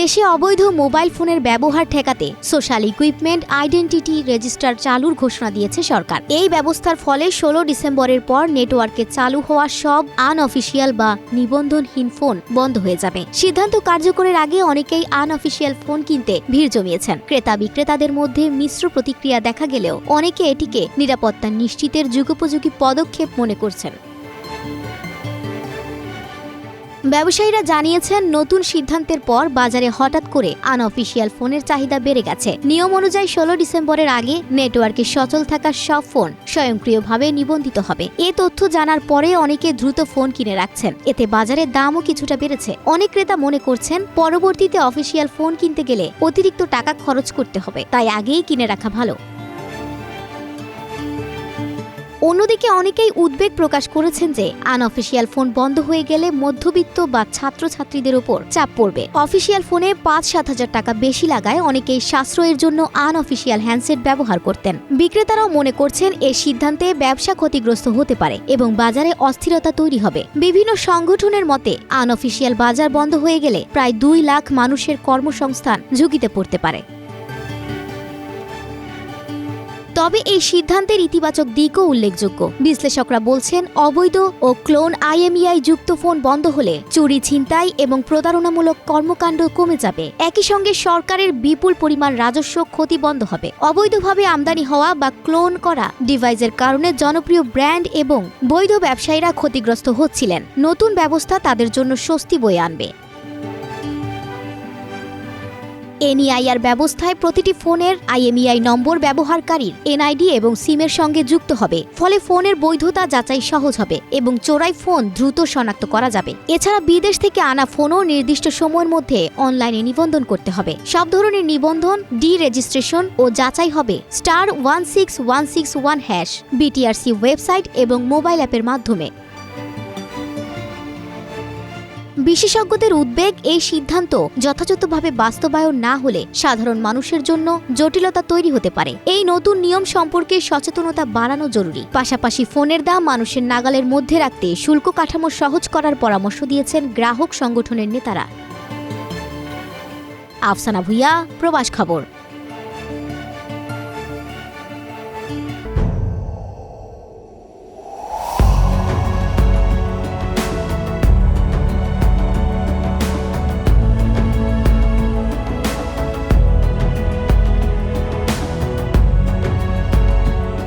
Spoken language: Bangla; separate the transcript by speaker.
Speaker 1: দেশে অবৈধ মোবাইল ফোনের ব্যবহার ঠেকাতে সোশ্যাল ইকুইপমেন্ট, আইডেন্টিটি রেজিস্টার চালুর ঘোষণা দিয়েছে সরকার। এই ব্যবস্থার ফলে ষোলো ডিসেম্বরের পর নেটওয়ার্কে চালু হওয়া সব আনঅফিসিয়াল বা নিবন্ধনহীন ফোন বন্ধ হয়ে যাবে। সিদ্ধান্ত কার্যকরের আগে অনেকেই আনঅফিসিয়াল ফোন কিনতে ভিড় জমিয়েছেন। ক্রেতা বিক্রেতাদের মধ্যে মিশ্র প্রতিক্রিয়া দেখা গেলেও অনেকে এটিকে নিরাপত্তা নিশ্চিতের যুগোপযোগী পদক্ষেপ মনে করছেন। ব্যবসায়ীরা জানিয়েছেন, নতুন সিদ্ধান্তের পর বাজারে হঠাৎ করে আনঅফিসিয়াল ফোনের চাহিদা বেড়ে গেছে। নিয়ম অনুযায়ী ষোলো ডিসেম্বরের আগে নেটওয়ার্কে সচল থাকা সব ফোন স্বয়ংক্রিয়ভাবে নিবন্ধিত হবে। এ তথ্য জানার পরে অনেকে দ্রুত ফোন কিনে রাখছেন। এতে বাজারের দামও কিছুটা বেড়েছে। অনেক ক্রেতা মনে করছেন, পরবর্তীতে অফিসিয়াল ফোন কিনতে গেলে অতিরিক্ত টাকা খরচ করতে হবে। তাই আগেই কিনে রাখা ভালো। অন্যদিকে অনেকেই উদ্বেগ প্রকাশ করেছেন যে আনঅফিসিয়াল ফোন বন্ধ হয়ে গেলে মধ্যবিত্ত বা ছাত্রছাত্রীদের ওপর চাপ পড়বে। অফিসিয়াল ফোনে পাঁচ সাত হাজার টাকা বেশি লাগায় অনেকেই সাশ্রয়ের জন্য আনঅফিসিয়াল হ্যান্ডসেট ব্যবহার করতেন। বিক্রেতারাও মনে করছেন এই সিদ্ধান্তে ব্যবসা ক্ষতিগ্রস্ত হতে পারে এবং বাজারে অস্থিরতা তৈরি হবে। বিভিন্ন সংগঠনের মতে, আনঅফিসিয়াল বাজার বন্ধ হয়ে গেলে প্রায় দুই লাখ মানুষের কর্মসংস্থান ঝুঁকিতে পড়তে পারে। তবে এই সিদ্ধান্তের ইতিবাচক দিকও উল্লেখযোগ্য। বিশ্লেষকরা বলছেন, অবৈধ ও ক্লোন আইএমইআই যুক্ত ফোন বন্ধ হলে চুরি, ছিনতাই এবং প্রতারণামূলক কর্মকাণ্ড কমে যাবে। একই সঙ্গে সরকারের বিপুল পরিমাণ রাজস্ব ক্ষতি বন্ধ হবে। অবৈধভাবে আমদানি হওয়া বা ক্লোন করা ডিভাইসের কারণে জনপ্রিয় ব্র্যান্ড এবং বৈধ ব্যবসায়ীরা ক্ষতিগ্রস্ত হচ্ছিলেন। নতুন ব্যবস্থা তাদের জন্য স্বস্তি বয়ে আনবে। এনইআইআর ব্যবস্থায় প্রতিটি ফোনের আইএমইআই নম্বর ব্যবহারকারীর এনআইডি এবং সিমের সঙ্গে যুক্ত হবে। ফলে ফোনের বৈধতা যাচাই সহজ হবে এবং চোরাই ফোন দ্রুত শনাক্ত করা যাবে। এছাড়া বিদেশ থেকে আনা ফোনও নির্দিষ্ট সময়ের মধ্যে অনলাইনে নিবন্ধন করতে হবে। সব ধরনের নিবন্ধন ডি রেজিস্ট্রেশন ও যাচাই হবে star one six one six one hash, BTRC website এবং মোবাইল অ্যাপের মাধ্যমে। বিশেষজ্ঞদের উদ্বেগ এই সিদ্ধান্ত যথাযথভাবে বাস্তবায়ন না হলে সাধারণ মানুষের জন্য জটিলতা তৈরি হতে পারে। এই নতুন নিয়ম সম্পর্কে সচেতনতা বাড়ানো জরুরি। পাশাপাশি ফোনের দাম মানুষের নাগালের মধ্যে রাখতে শুল্ক কাঠামো সহজ করার পরামর্শ দিয়েছেন গ্রাহক সংগঠনের নেতারা। আফসানা ভুইয়া, প্রবাস খবর।